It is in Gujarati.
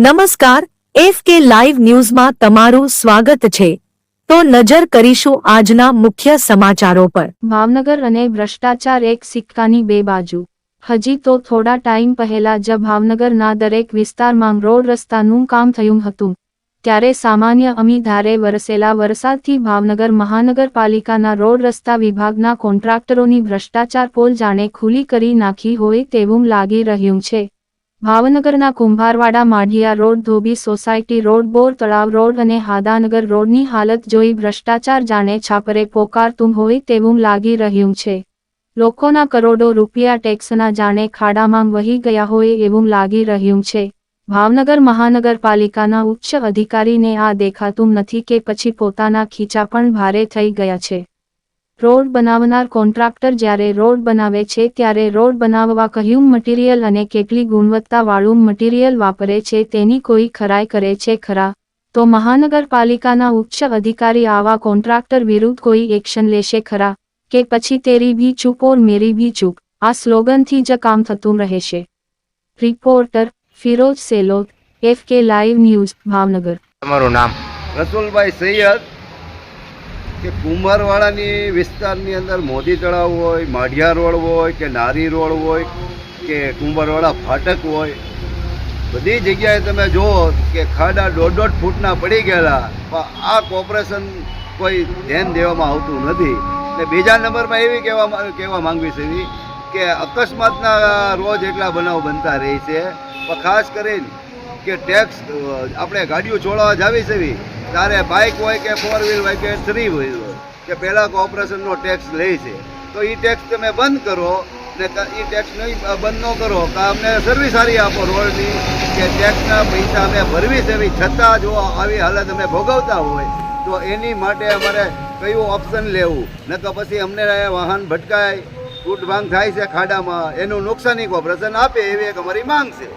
નમસ્કાર, એફ કે લાઈવ ન્યૂઝમાં તમારું સ્વાગત છે. તો નજર કરીશું આજના મુખ્ય સમાચારો પર. ભાવનગર અને ભ્રષ્ટાચાર એક સિક્કાની બે બાજુ. હજી તો થોડા ટાઈમ પહેલા જ ભાવનગરના દરેક વિસ્તારમાં રોડ રસ્તાનું કામ થયું હતું. ત્યારે સામાન્ય અમી ધારે વરસેલા વરસાદથી ભાવનગર મહાનગરપાલિકાના રોડ રસ્તા વિભાગના કોન્ટ્રાક્ટરોની ભ્રષ્ટાચાર પોલ જાણે ખુલ્લી કરી નાખી હોય તેવું લાગી રહ્યું છે. ભાવનગરના Kumbharwada Madhiya road, Dhobi society road, Bor Talav road અને હાદાનગર રોડની હાલત જોઈ ભ્રષ્ટાચાર જાણે છાપરે પોકારતું હોય તેવું લાગી રહ્યું છે. લોકોના કરોડો રૂપિયા ટેક્સના જાણે ખાડામાં વહી ગયા હોય એવું લાગી રહ્યું છે. ભાવનગર મહાનગરપાલિકાના ઉચ્ચ અધિકારીને આ દેખાતું નથી કે પછી પોતાના ખીચા પણ ભારે થઈ ગયા છે. રોડ બનાવનાર કોન્ટ્રાક્ટર જ્યારે રોડ બનાવે છે ત્યારે રોડ બનાવવા કહ્યું મટીરિયલ અને કેટલી ગુણવત્તાવાળું મટીરિયલ વાપરે છે તેની કોઈ ખરાઈ કરે છે ખરા. તો મહાનગરપાલિકાના ઉચ્ચ અધિકારી આવા કોન્ટ્રાક્ટર વિરુદ્ધ કોઈ એક્શન લેશે ખરા? કે પછી તેરી ભી ચૂપ ઓર મેરી ભી ચૂપ? આ સ્લોગનથી જ કામ થતું રહેશે. Reporter Firoz Selod F K live news Bhavnagar. તમારું નામ? રસુલભાઈ સૈયદ કે કુંભારવાડાની વિસ્તારની અંદર મોદી તળાવ હોય, માઢિયા રોડ હોય, કે નારી રોડ હોય, કે કુંભારવાડા ફાટક હોય, બધી જગ્યાએ તમે જુઓ કે ખાડા દોઢ દોઢ ફૂટના પડી ગયેલા, પણ આ કોર્પોરેશન કોઈ ધ્યાન દેવામાં આવતું નથી. ને બીજા નંબરમાં એવી કહેવા કહેવા માંગવી છે કે અકસ્માતના રોજ એટલા બનાવ બનતા રહે છે. પણ ખાસ કરીને કે ટેક્સ આપણે ગાડીઓ છોડવા જાવી છે ત્યારે બાઇક હોય કે ફોર વ્હીલ હોય કે થ્રી વ્હીલ હોય, કે પહેલાં કોર્પોરેશનનો ટેક્સ લે છે, તો એ ટેક્સ તમે બંધ કરો ને એ ટેક્સ નહીં બંધ ન કરો કે અમને સર્વિસ સારી આપો રોડની કે ટેક્સના પૈસા અમે ભરવી એવી છતાં જો આવી હાલત અમે ભોગવતા હોય, તો એની માટે અમારે કયું ઓપ્શન લેવું? ન તો પછી અમને વાહન ભટકાય તૂટભાંગ થાય છે ખાડામાં, એનું નુકસાની કોર્પોરેશન આપે, એવી એક અમારી માંગ છે.